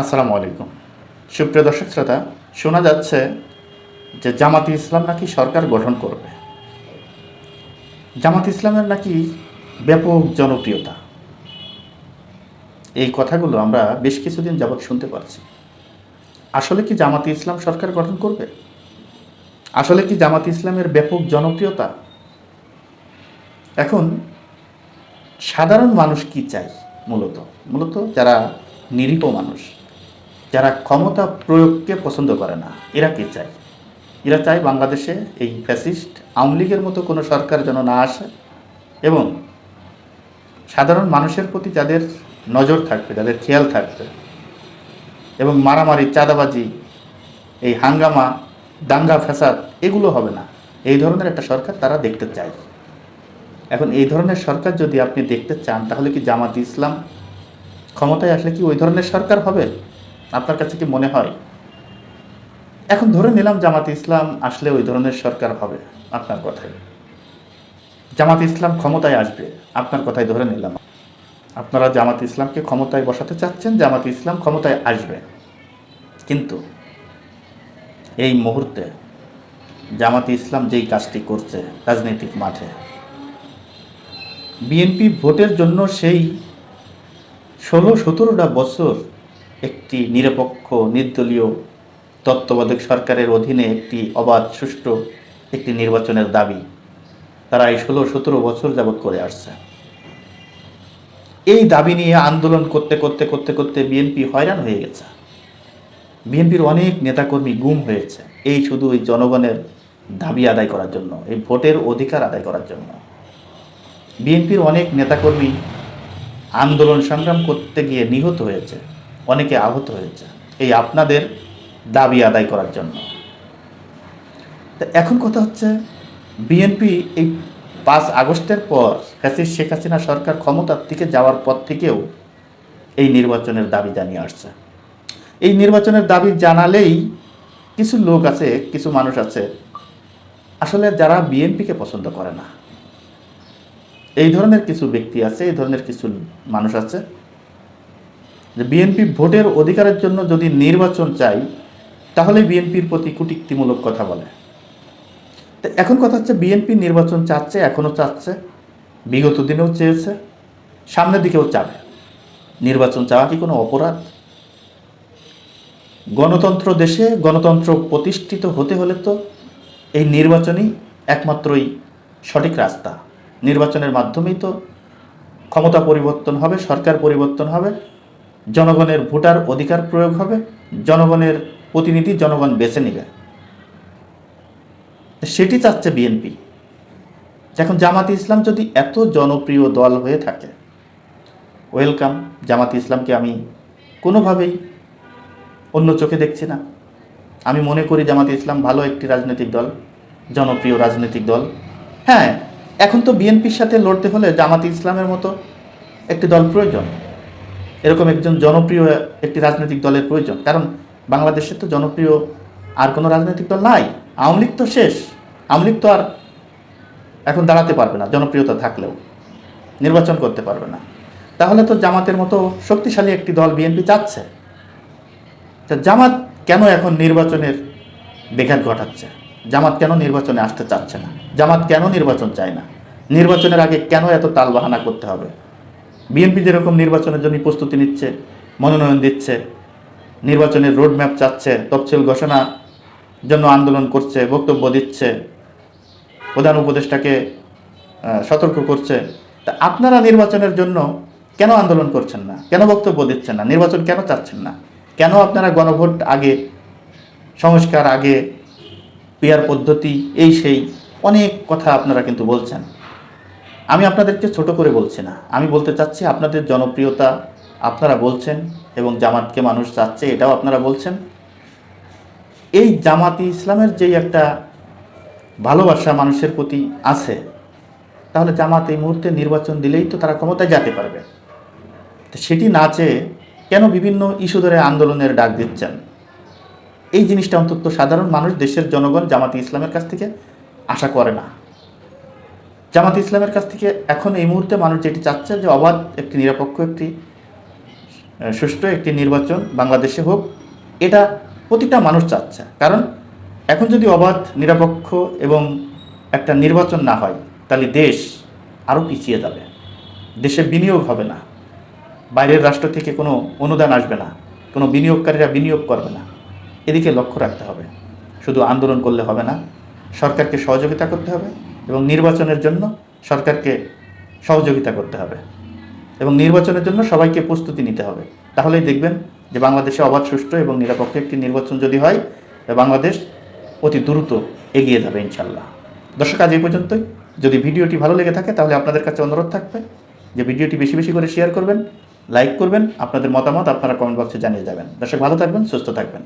আসসালামু আলাইকুম। সুপ্রিয় দর্শক শ্রোতা, শোনা যাচ্ছে যে জামাত ইসলাম নাকি সরকার গঠন করবে। জামাত ইসলামের নাকি ব্যাপক জনপ্রিয়তা। এই কথাগুলো আমরা বেশ কিছুদিন যাবৎ শুনতে পারছি আসলে কি জামাত ইসলাম সরকার গঠন করবে? আসলে কি জামাত ইসলামের ব্যাপক জনপ্রিয়তা? এখন সাধারণ মানুষ কি চায় মূলত? মূলত যারা নিরীহ মানুষ। যারা ক্ষমতা প্রয়োগকে পছন্দ করে না, এরা কি চায়? এরা চায় বাংলাদেশে এই ফ্যাসিস্ট আওয়ামী লীগের মতো কোনো সরকার যেন না আসে এবং সাধারণ মানুষের প্রতি যাদের নজর থাকবে, যাদের খেয়াল থাকবে এবং মারামারি, চাঁদাবাজি, এই হাঙ্গামা, দাঙ্গা, ফ্যাসাদ, এগুলো হবে না। এই ধরনের একটা সরকার তারা দেখতে চায়। এখন এই ধরনের সরকার যদি আপনি দেখতে চান, তাহলে কি জামাত ইসলাম ক্ষমতায় আসলে কি ওই ধরনের সরকার হবে? আপনার কাছে কি মনে হয়? এখন ধরে নিলাম জামাত ইসলাম আসলে ওই ধরনের সরকার হবে আপনার কথায়। জামাত ইসলাম ক্ষমতায় আসবে আপনার কথায় ধরে নিলাম। আপনারা জামাত ইসলামকে ক্ষমতায় বসাতে চাচ্ছেন, জামাত ইসলাম ক্ষমতায় আসবে। কিন্তু এই মুহূর্তে জামাত ইসলাম যেই কাজটি করছে রাজনৈতিক মাঠে, বিএনপি ভোটের জন্য সেই ষোলো সতেরোটা বছর একটি নিরপেক্ষ, নির্দলীয় তত্ত্বাবধায়ক সরকারের অধীনে একটি অবাধ, সুষ্ঠু একটি নির্বাচনের দাবি। তারা এই ষোলো, সতেরো বছর যাবৎ করে আসছে। এই দাবি নিয়ে আন্দোলন করতে করতে করতে করতে বিএনপি হয়রান হয়ে গেছে। বিএনপির অনেক নেতাকর্মী গুম হয়েছে এই শুধু এই জনগণের দাবি আদায় করার জন্য, এই ভোটের অধিকার আদায় করার জন্য। বিএনপির অনেক নেতাকর্মী আন্দোলন সংগ্রাম করতে গিয়ে নিহত হয়েছে। অনেকে আহত হয়েছে। এই আপনাদের দাবি আদায় করার জন্য। এখন কথা হচ্ছে বিএনপি এই পাঁচ আগস্টের পর ফ্যাসিস শেখ হাসিনা সরকার ক্ষমতার থেকে যাওয়ার পর থেকেও এই নির্বাচনের দাবি জানিয়ে আসছে। এই নির্বাচনের দাবি জানালেই কিছু লোক আছে, কিছু মানুষ আছে, আসলে যারা বিএনপিকে পছন্দ করে না। এই ধরনের কিছু ব্যক্তি আছে, এই ধরনের কিছু মানুষ আছে যে বিএনপি ভোটের অধিকারের জন্য যদি নির্বাচন চাই, তাহলে বিএনপির প্রতি কুটিক্তিমূলক কথা বলে। তো এখন কথা হচ্ছে বিএনপি নির্বাচন চাচ্ছে এখনও চাচ্ছে, বিগত দিনেও চেয়েছে, সামনের দিকেও চাবে। নির্বাচন চাওয়া কি কোনো অপরাধ? গণতন্ত্র দেশে গণতন্ত্র প্রতিষ্ঠিত হতে হলে তো এই নির্বাচনই একমাত্রই সঠিক রাস্তা। নির্বাচনের মাধ্যমেই তো ক্ষমতা পরিবর্তন হবে, সরকার পরিবর্তন হবে জনগণের ভোটার অধিকার প্রয়োগ হবে, জনগণের প্রতিনিধি জনগণ বেছে নেবে। সেটি চাচ্ছে বিএনপি। এখন জামাতি ইসলাম যদি এত জনপ্রিয় দল হয়ে থাকে, ওয়েলকাম, জামাতি ইসলামকে আমি কোনোভাবেই অন্য চোখে দেখছি না। আমি মনে করি জামাতি ইসলাম ভালো একটি রাজনৈতিক দল, জনপ্রিয় রাজনৈতিক দল। হ্যাঁ এখন তো বিএনপির সাথে লড়তে হলে জামাতি ইসলামের মতো একটি দল প্রয়োজন। এরকম একজন জনপ্রিয় একটি রাজনৈতিক দলের প্রয়োজন। কারণ বাংলাদেশে তো জনপ্রিয় আর কোনো রাজনৈতিক দল নাই। আওয়ামী লীগ তো শেষ। আওয়ামী লীগ তো আর এখন দাঁড়াতে পারবে না, জনপ্রিয়তা থাকলেও। নির্বাচন করতে পারবে না। তাহলে তো জামাতের মতো শক্তিশালী একটি দল বিএনপি চাচ্ছে। তা জামাত কেন এখন নির্বাচনের বেঘাত ঘটাচ্ছে? জামাত কেন নির্বাচনে আসতে চাচ্ছে না? জামাত কেন নির্বাচন চায় না? নির্বাচনের আগে কেন এত তালবাহানা করতে হবে? বিএনপি যেরকম নির্বাচনের জন্য প্রস্তুতি নিচ্ছে, মনোনয়ন দিচ্ছে, নির্বাচনের রোডম্যাপ চাচ্ছে, তফসিল ঘোষণা জন্য আন্দোলন করছে, বক্তব্য দিচ্ছে, প্রধান উপদেষ্টাকে সতর্ক করছে, তা আপনারা নির্বাচনের জন্য কেন আন্দোলন করছেন না? কেন বক্তব্য দিচ্ছেন না? নির্বাচন কেন চাচ্ছেন না? কেন আপনারা গণভোট আগে, সংস্কার আগে পিয়ার পদ্ধতি, এই সেই, অনেক কথা আপনারা কিন্তু বলছেন। আমি আপনাদেরকে ছোট করে বলছি না। আমি বলতে চাচ্ছি, আপনাদের জনপ্রিয়তা আপনারা বলছেন এবং জামাতকে মানুষ চাচ্ছে, এটাও আপনারা বলছেন। এই জামাতি ইসলামের যেই একটা ভালোবাসা মানুষের প্রতি আছে, তাহলে জামাত এই মুহূর্তে নির্বাচন দিলেই তো তারা ক্ষমতায় যেতে পারবে। তো সেটি না চেয়ে কেন বিভিন্ন ইস্যু ধরে আন্দোলনের ডাক দিচ্ছেন? এই জিনিসটা অন্তত সাধারণ মানুষ, দেশের জনগণ জামাতি ইসলামের কাছ থেকে আশা করে না। জামাত ইসলামের কাছ থেকে এখন এই মুহূর্তে মানুষ যেটি চাচ্ছে যে অবাধ একটি, নিরপেক্ষ একটি সুষ্ঠু একটি নির্বাচন বাংলাদেশে হোক, এটা প্রতিটা মানুষ চাচ্ছে। কারণ এখন যদি অবাধ, নিরপেক্ষ এবং একটা নির্বাচন না হয়, তাহলে দেশ আরও পিছিয়ে যাবে। দেশে বিনিয়োগ হবে না। বাইরের রাষ্ট্র থেকে কোনো অনুদান আসবে না। কোনো বিনিয়োগকারীরা বিনিয়োগ করবে না। এদিকে লক্ষ্য রাখতে হবে। শুধু আন্দোলন করলে হবে না, সরকারকে সহযোগিতা করতে হবে। এবং নির্বাচনের জন্য সরকারকে সহযোগিতা করতে হবে। এবং নির্বাচনের জন্য সবাইকে প্রস্তুতি নিতে হবে। তাহলেই দেখবেন যে বাংলাদেশে অবাধ, সুষ্ঠু এবং নিরপেক্ষ একটি নির্বাচন যদি হয় বাংলাদেশ অতি দ্রুত এগিয়ে যাবে ইনশাল্লাহ দর্শক, আজ এই পর্যন্তই। যদি ভিডিওটি ভালো লেগে থাকে, তাহলে আপনাদের কাছে অনুরোধ থাকবে যে ভিডিওটি বেশি বেশি করে শেয়ার করবেন, লাইক করবেন, আপনাদের মতামত আপনারা কমেন্ট বক্সে জানিয়ে যাবেন। দর্শক, ভালো থাকবেন, সুস্থ থাকবেন।